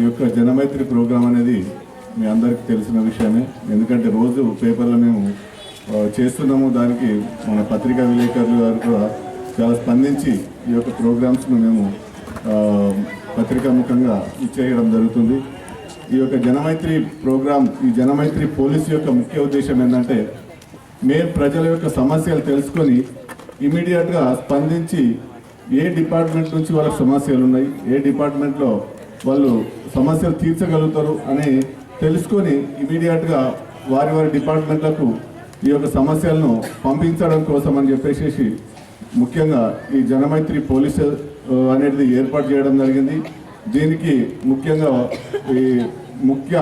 ఈ యొక్క జనమైత్రి ప్రోగ్రాం అనేది మీ అందరికీ తెలిసిన విషయమే. ఎందుకంటే రోజు పేపర్లో మేము చేస్తున్నాము. దానికి మన పత్రికా విలేకరులు గారు కూడా చాలా స్పందించి ఈ యొక్క ప్రోగ్రామ్స్ను మేము పత్రికాముఖంగా ముఖంగా ఇచ్చేయడం జరుగుతుంది. ఈ యొక్క జనమైత్రి ప్రోగ్రాం ఈ జనమైత్రి పోలీసు యొక్క ముఖ్య ఉద్దేశం ఏంటంటే మేము ప్రజల యొక్క సమస్యలు తెలుసుకొని ఇమీడియట్గా స్పందించి ఏ డిపార్ట్మెంట్ నుంచి వాళ్ళకి సమస్యలు ఉన్నాయి ఏ డిపార్ట్మెంట్లో వాళ్ళు సమస్యలు తీర్చగలుగుతారు అని తెలుసుకొని ఇమీడియట్గా వారి వారి డిపార్ట్మెంట్లకు ఈ యొక్క సమస్యలను పంపించడం కోసం అని చెప్పేసి ముఖ్యంగా ఈ జనమైత్రి పోలీసు అనేది ఏర్పాటు చేయడం జరిగింది. దీనికి ముఖ్యంగా ఈ ముఖ్య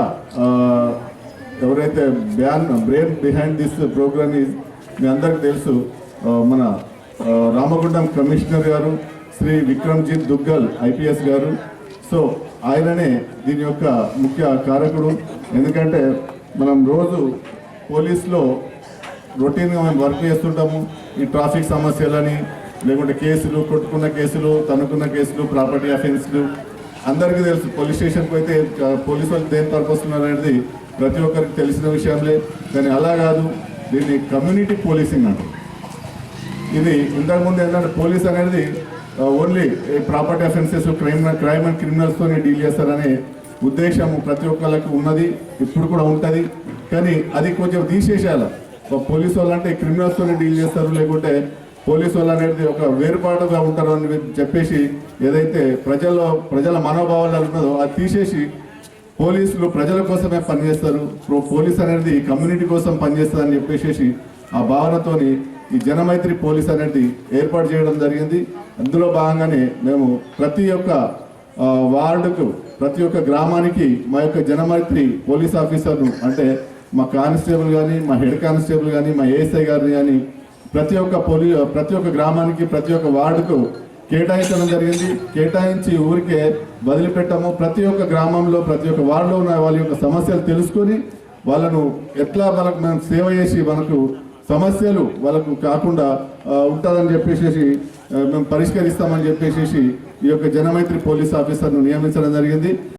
ఎవరైతే ban brain behind this program is మీ అందరికి తెలుసు మన రామగుండం కమిషనర్ గారు శ్రీ విక్రమ్జిత్ దుగ్గల్ ఐపీఎస్ గారు. సో ఆయననే దీని యొక్క ముఖ్య కారకుడు. ఎందుకంటే మనం రోజు పోలీస్లో రొటీన్గా మేము వర్క్ చేస్తుంటాము. ఈ ట్రాఫిక్ సమస్యలని లేకుంటే కేసులు కొట్టుకున్న కేసులు తనుకున్న కేసులు ప్రాపర్టీ అఫెన్స్లు అందరికీ తెలుసు. పోలీస్ స్టేషన్కి అయితే పోలీసు వాళ్ళు దేని పర్పస్ ఉన్నారనేది ప్రతి ఒక్కరికి తెలిసిన విషయంలే కానీ అలా కాదు దీన్ని కమ్యూనిటీ పోలీసింగ్ అంటారు. ఇది ఇంతకుముందు ఏంటంటే పోలీస్ అనేది only property offences crime crime and క్రిమినల్స్తోనే deal చేస్తారనే ఉద్దేశం ప్రతి ఒక్కళ్ళకి ఉన్నది ఇప్పుడు కూడా ఉంటుంది. కానీ అది కొంచెం తీసేసేయాలి. పోలీస్ వాళ్ళు అంటే క్రిమినల్స్తోనే డీల్ చేస్తారు లేకుంటే పోలీస్ వాళ్ళు అనేది ఒక వేరుపాటుగా ఉంటారు అని చెప్పేసి ఏదైతే ప్రజల్లో ప్రజల మనోభావాలు ఉన్నదో అది తీసేసి పోలీసులు ప్రజల కోసమే పనిచేస్తారు. ప్రో- పోలీస్ అనేది కమ్యూనిటీ కోసం పనిచేస్తారని చెప్పేసి ఆ భావనతోని ఈ జనమైత్రి పోలీస్ అనేది ఏర్పాటు చేయడం జరిగింది. అందులో భాగంగానే మేము ప్రతి ఒక్క వార్డుకు ప్రతి ఒక్క గ్రామానికి మా యొక్క జనమైత్రి పోలీస్ ఆఫీసర్ను అంటే మా కానిస్టేబుల్ కానీ మా హెడ్ కానిస్టేబుల్ కానీ మా ఏఎస్ఐ గారిని కానీ ప్రతి ఒక్క పోలీ ప్రతి ఒక్క గ్రామానికి ప్రతి ఒక్క వార్డుకు కేటాయించడం జరిగింది. కేటాయించి ఊరికే వదిలిపెట్టాము. ప్రతి ఒక్క గ్రామంలో ప్రతి ఒక్క వార్డులో ఉన్న వాళ్ళ యొక్క సమస్యలు తెలుసుకొని వాళ్ళను ఎట్లా మనకు మనం సేవ చేసి మనకు సమస్యలు వాళ్ళకు కాకుండా ఉంటుందని చెప్పేసి మేము పరిష్కరిస్తామని చెప్పేసి ఈ యొక్క జనమైత్రి పోలీస్ ఆఫీసర్ను నియమించడం జరిగింది.